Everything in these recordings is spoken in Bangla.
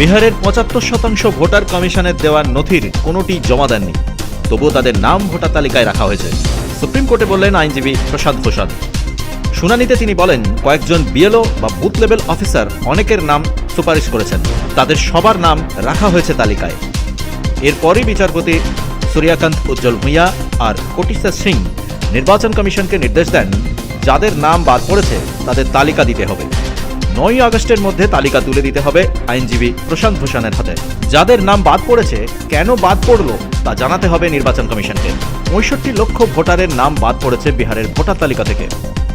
বিহারের পঁচাত্তর শতাংশ ভোটার কমিশনের দেওয়া নথির কোনোটি জমা দেননি। তবুও তাদের নাম ভোটার তালিকায় রাখা হয়েছে। সুপ্রিম কোর্টে বললেন আইনজীবী প্রসাদ ভূষণ শুনানিতে তিনি বলেন, কয়েকজন বিএলও বা বুথ লেভেল অফিসার অনেকের নাম সুপারিশ করেছেন। তাদের সবার নাম রাখা হয়েছে তালিকায়। এরপরই বিচারপতি সূর্যকান্ত উজ্জ্বল ভূঁইয়া আর কোটিসা সিং নির্বাচন কমিশনকে নির্দেশ দেন, যাদের নাম বাদ পড়েছে তাদের তালিকা দিতে হবে। নয় আগস্টের মধ্যে তালিকা তুলে দিতে হবে আইনজীবী প্রশান্ত ভূষণের হাতে। যাদের নাম বাদ পড়েছে, কেন বাদ পড়ল তা জানাতে হবে নির্বাচন কমিশনকে। পঁয়ষট্টি লক্ষ ভোটারের নাম বাদ পড়েছে বিহারের ভোটার তালিকা থেকে।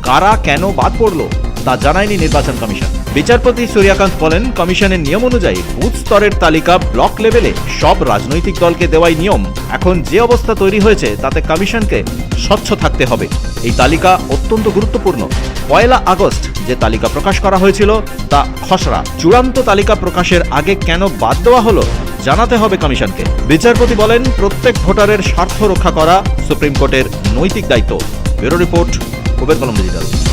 কারা কেন বাদ পড়ল তা জানায়নি নির্বাচন কমিশন। বিচারপতি সূর্যকান্ত বলেন, কমিশনের নিয়ম অনুযায়ী বুথ স্তরের তালিকা ব্লক লেভেলে সব রাজনৈতিক দলকে দেওয়াই নিয়ম। এখন যে অবস্থা তৈরি হয়েছে তাতে কমিশনকে স্বচ্ছ থাকতে হবে। এই তালিকা অত্যন্ত গুরুত্বপূর্ণ। পয়লা আগস্ট যে তালিকা প্রকাশ করা হয়েছিল, তা খসড়া। চূড়ান্ত তালিকা প্রকাশের আগে কেন বাদ দেওয়া হলো, জানাতে হবে কমিশনকে। বিচারপতি বলেন, প্রত্যেক ভোটারের স্বার্থ রক্ষা করা সুপ্রিম কোর্টের নৈতিক দায়িত্ব। ব্যুরো রিপোর্ট, কুবের কলম ডিজিটাল।